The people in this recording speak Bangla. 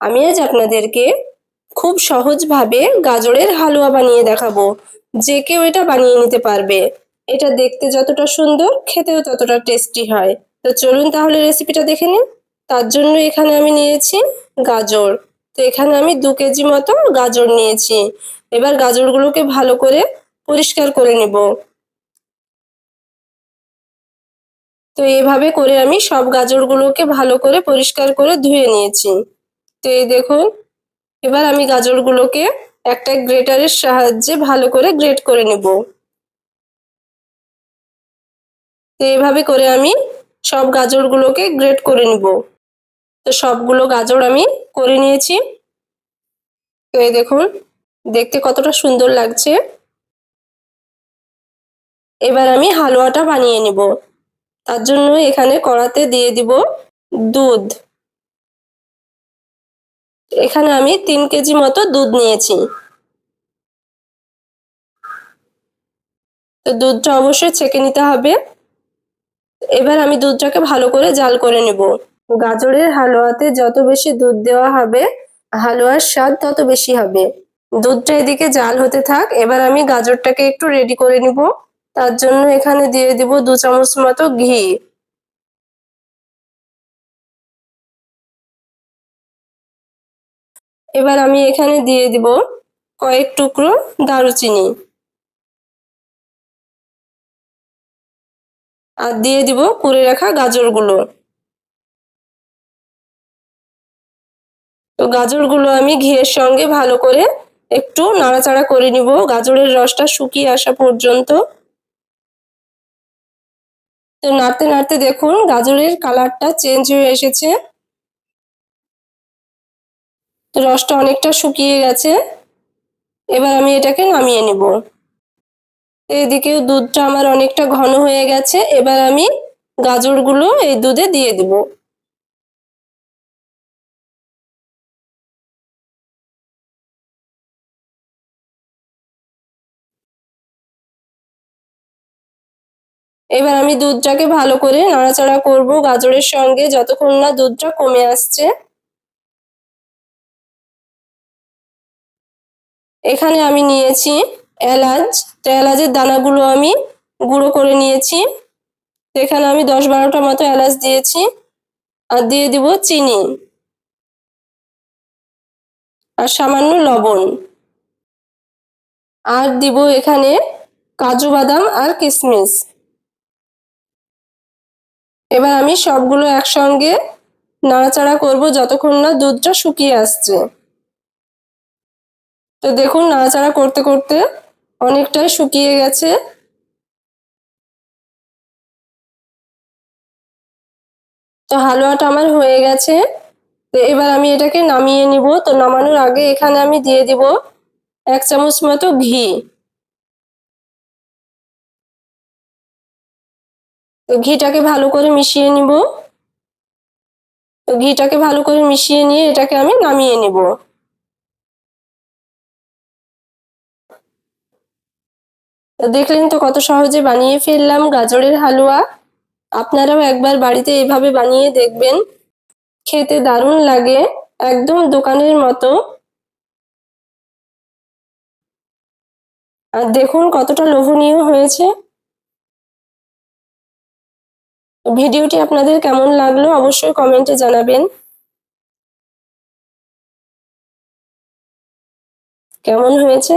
আমি আজ আপনাদেরকে খুব সহজভাবে গাজরের হালুয়া বানিয়ে দেখাবো। যে কেউ এটা বানিয়ে নিতে পারবে। এটা দেখতে যতটা সুন্দর, খেতেও ততটা টেস্টি হয়। তো চলুন তাহলে রেসিপিটা দেখে নিন তার জন্য এখানে আমি নিয়েছি গাজর। তো এখানে আমি দু কেজি মতো গাজর নিয়েছি। এবার গাজরগুলোকে ভালো করে পরিষ্কার করে নেব। তো এভাবে করে আমি সব গাজরগুলোকে ভালো করে পরিষ্কার করে ধুয়ে নিয়েছি। তো এই দেখুন, এবার আমি গাজরগুলোকে একটা গ্রেটারের সাহায্যে ভালো করে গ্রেট করে নেব। তো এইভাবে করে আমি সব গাজরগুলোকে গ্রেট করে নিব। তো সবগুলো গাজর আমি করে নিয়েছি। তো এই দেখুন, দেখতে কতটা সুন্দর লাগছে। এবার আমি হালুয়াটা বানিয়ে নিব। তার জন্য এখানে কড়াতে দিয়ে দিব দুধ। এখানে আমি তিন কেজি মতো দুধ নিয়েছি। তো দুধটা অবশ্যই ছেঁকে নিতে হবে। এবার আমি দুধটাকে ভালো করে জাল করে নেব। গাজরের হালুয়াতে যত বেশি দুধ দেওয়া হবে, হালুয়ার স্বাদ তত বেশি হবে। দুধটা এদিকে জাল হতে থাক। এবার আমি গাজরটাকে একটু রেডি করে নিব। তার জন্য এখানে দিয়ে দিব দু চামচ মতো ঘি। এবার আমি এখানে দিয়ে দিব কয়েক টুকরো দারুচিনি। আর দিয়ে দিব কুড়ে রাখা গাজরগুলো। তো গাজরগুলো আমি ঘিয়ের সঙ্গে ভালো করে একটু নাড়াচাড়া করে নিব। গাজরের রসটা শুকিয়ে আসা পর্যন্ত। তো নাড়তে নাড়তে দেখুন গাজরের কালারটা চেঞ্জ হয়ে এসেছে। রসটা অনেকটা শুকিয়ে গেছে। এবার আমি এটাকে নামিয়ে নেব। এদিকেও দুধটা আমার অনেকটা ঘন হয়ে গেছে। এবার আমি গাজরগুলো এই দুধে দিয়ে দিব। এবার আমি দুধটাকে ভালো করে নাড়াচাড়া করব গাজরের সঙ্গে, যতক্ষণ না দুধটা কমে আসছে। এখানে আমি নিয়েছি এলাচ। তো এলাচের দানাগুলো আমি গুঁড়ো করে নিয়েছি। এখানে আমি দশ বারোটা মতো এলাচ দিয়েছি। আর দিয়ে দিব চিনি আর সামান্য লবণ। আর দিব এখানে কাজু বাদাম আর কিশমিশ এবার আমি সবগুলো একসঙ্গে নাড়াচাড়া করব যতক্ষণ না দুধটা শুকিয়ে আসছে। তো দেখুন, নাড়াচাড়া করতে করতে অনেকটাই শুকিয়ে গেছে। তো হালুয়াটা আমার হয়ে গেছে। তো এবার আমি এটাকে নামিয়ে নিব। তো নামানোর আগে এখানে আমি দিয়ে দিব এক চামচ মতো ঘি। তো ঘিটাকে ভালো করে মিশিয়ে নিব। তো ঘিটাকে ভালো করে মিশিয়ে নিয়ে এটাকে আমি নামিয়ে নিব। দেখলেন তো কত সহজে বানিয়ে ফেললাম গাজরের হালুয়া। আপনারাও একবার বাড়িতে এভাবে বানিয়ে দেখবেন। খেতে দারুণ লাগে, একদম দোকানের মতো। আর দেখুন কতটা লোভনীয় হয়েছে। ভিডিওটি আপনাদের কেমন লাগল অবশ্যই কমেন্টে জানাবেন। কেমন হয়েছে?